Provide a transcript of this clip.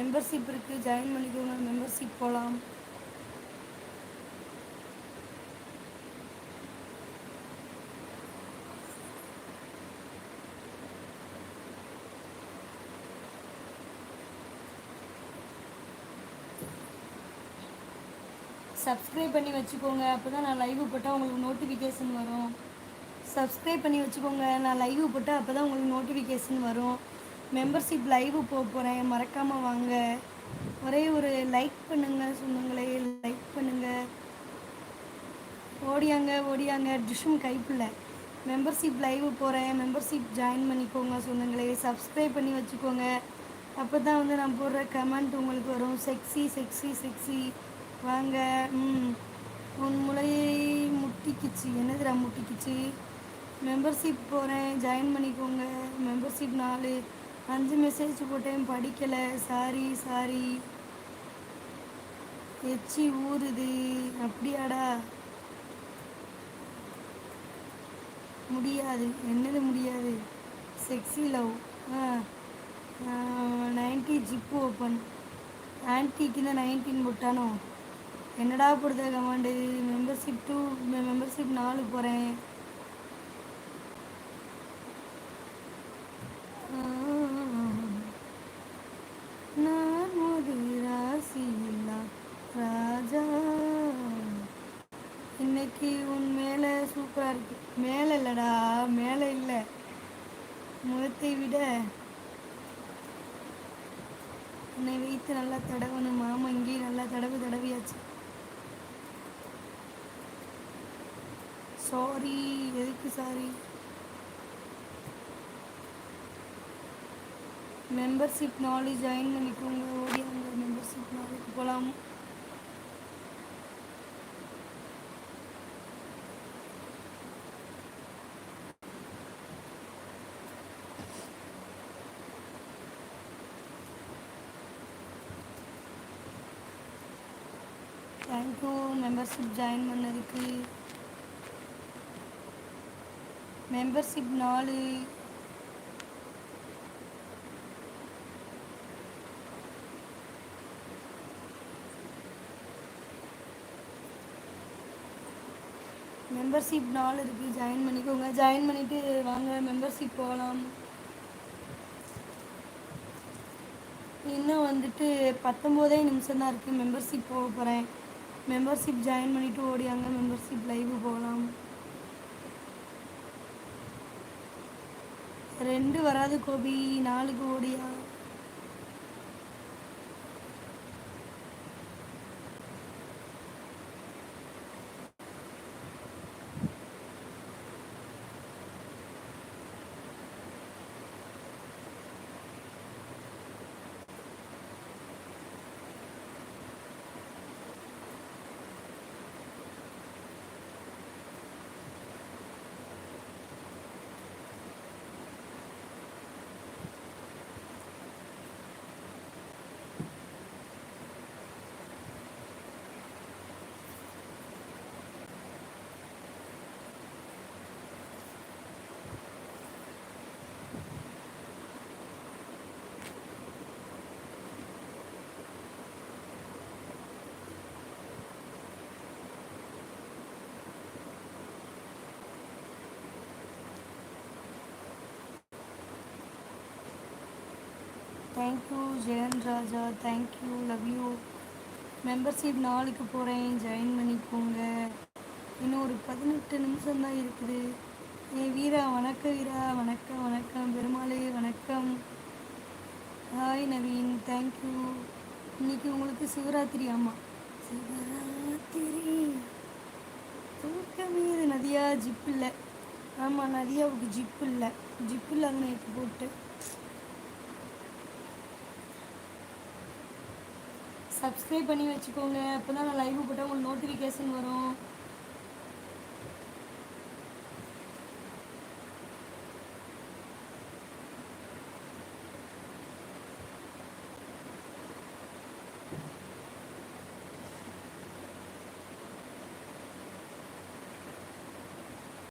Membership இருக்குது join பண்ணிக்கோங்க. Membership போகலாம் சப்ஸ்கிரைப் பண்ணி வச்சுக்கோங்க. அப்போ தான் நான் லைவ் போட்டால் உங்களுக்கு நோட்டிஃபிகேஷன் வரும். சப்ஸ்கிரைப் பண்ணி வச்சுக்கோங்க. நான் லைவ் போட்டால் அப்போ தான் உங்களுக்கு நோட்டிஃபிகேஷன் வரும். மெம்பர்ஷிப் லைவ் போக போகிறேன் மறக்காமல் வாங்க. ஒரே ஒரு லைக் பண்ணுங்க சொன்னங்களே லைக் பண்ணுங்க. ஓடியாங்க ஓடியாங்க. டிஷ்ஷும் கைப்பில்லை. மெம்பர்ஷிப் லைவ் போகிறேன் மெம்பர்ஷிப் ஜாயின் பண்ணிக்கோங்க சொன்னங்களே சப்ஸ்கிரைப் பண்ணி வச்சுக்கோங்க. அப்போ தான் வந்து நான் போடுற கமெண்ட் உங்களுக்கு வரும். செக்ஸி செக்ஸி செக்ஸி வாங்க. ம். உன் முளையை முட்டிக்குச்சு. என்னதுடா முட்டிக்குச்சு? மெம்பர்ஷிப் போகிறேன் ஜாயின் பண்ணிக்கோங்க. மெம்பர்ஷிப் நாலு. அஞ்சு மெசேஜ் போட்டேன். படிக்கலை. சாரி சாரி எச்சி ஊறுது. அப்படியாடா? முடியாது. என்னது முடியாது? செக்ஸி லவ் ஆ நைன்டி ஜிப்பு ஓப்பன் ஆன்டிக்கு தான் நைன்டீன் போட்டானோ? என்னடா போடுத கமாண்டு மெம்பர்ஷிப் டூ மெம்பர்ஷிப் நாலு போகிறேன் நான் ஒரு ராசி இல்லா ராஜா இன்னைக்கு உன் மேலே சூப்பராக இருக்கு. மேலே இல்லைடா மேலே இல்லை. முகத்தை விட உன்னை வைத்து நல்லா தடவணும் மாமா. இங்கேயும் நல்லா தடவு தடவியாச்சு. சாரி எதுக்கு சாரி மெம்பர்ஷிப் நாலேஜ் ஜாயின் பண்ணிக்கோங்க. ஓடி அந்த மெம்பர்ஷிப் நாளைக்கு போகலாம் தேங்க்யூ மெம்பர்ஷிப் ஜாயின் பண்ணதுக்கு. மெம்பர்ஷிப் நாலு. மெம்பர்ஷிப் நாலு இருக்குது ஜாயின் பண்ணிக்கோங்க. ஜாயின் பண்ணிவிட்டு வாங்க மெம்பர்ஷிப் போகலாம் இன்னும் வந்துட்டு பத்தொம்போதே நிமிஷம் தான் இருக்குது மெம்பர்ஷிப் போக போகிறேன் மெம்பர்ஷிப் ஜாயின் பண்ணிவிட்டு ஓடியாங்க. மெம்பர்ஷிப் லைவ் போகலாம் ரெண்டு வராது கோபி. நாளுக்கு ஓடியா. Thank you Jayan Raja thank you love you membership நாளைக்கு போகிறேன் ஜாயின் பண்ணிக்கோங்க. இன்னும் ஒரு பதினெட்டு நிமிஷம் தான் இருக்குது. ஏ வீரா வணக்கம் வீரா. வணக்கம் வணக்கம். பெருமாளே வணக்கம். ஹாய் நவீன் தேங்க்யூ இன்னைக்கு உங்களுக்கு சிவராத்திரி ஆமாம் சிவராத்திரி. தூக்கமே நதியா ஜிப் இல்லை. ஆமாம் நதியாவுக்கு ஜிப் இல்லை. ஜிப் இல்லாத நேற்று போட்டு. சப்ஸ்கிரைப் பண்ணி வச்சுக்கோங்க. அப்போ தான் நான் லைவ் போட்டால் உங்களுக்கு நோட்டிஃபிகேஷன் வரும்.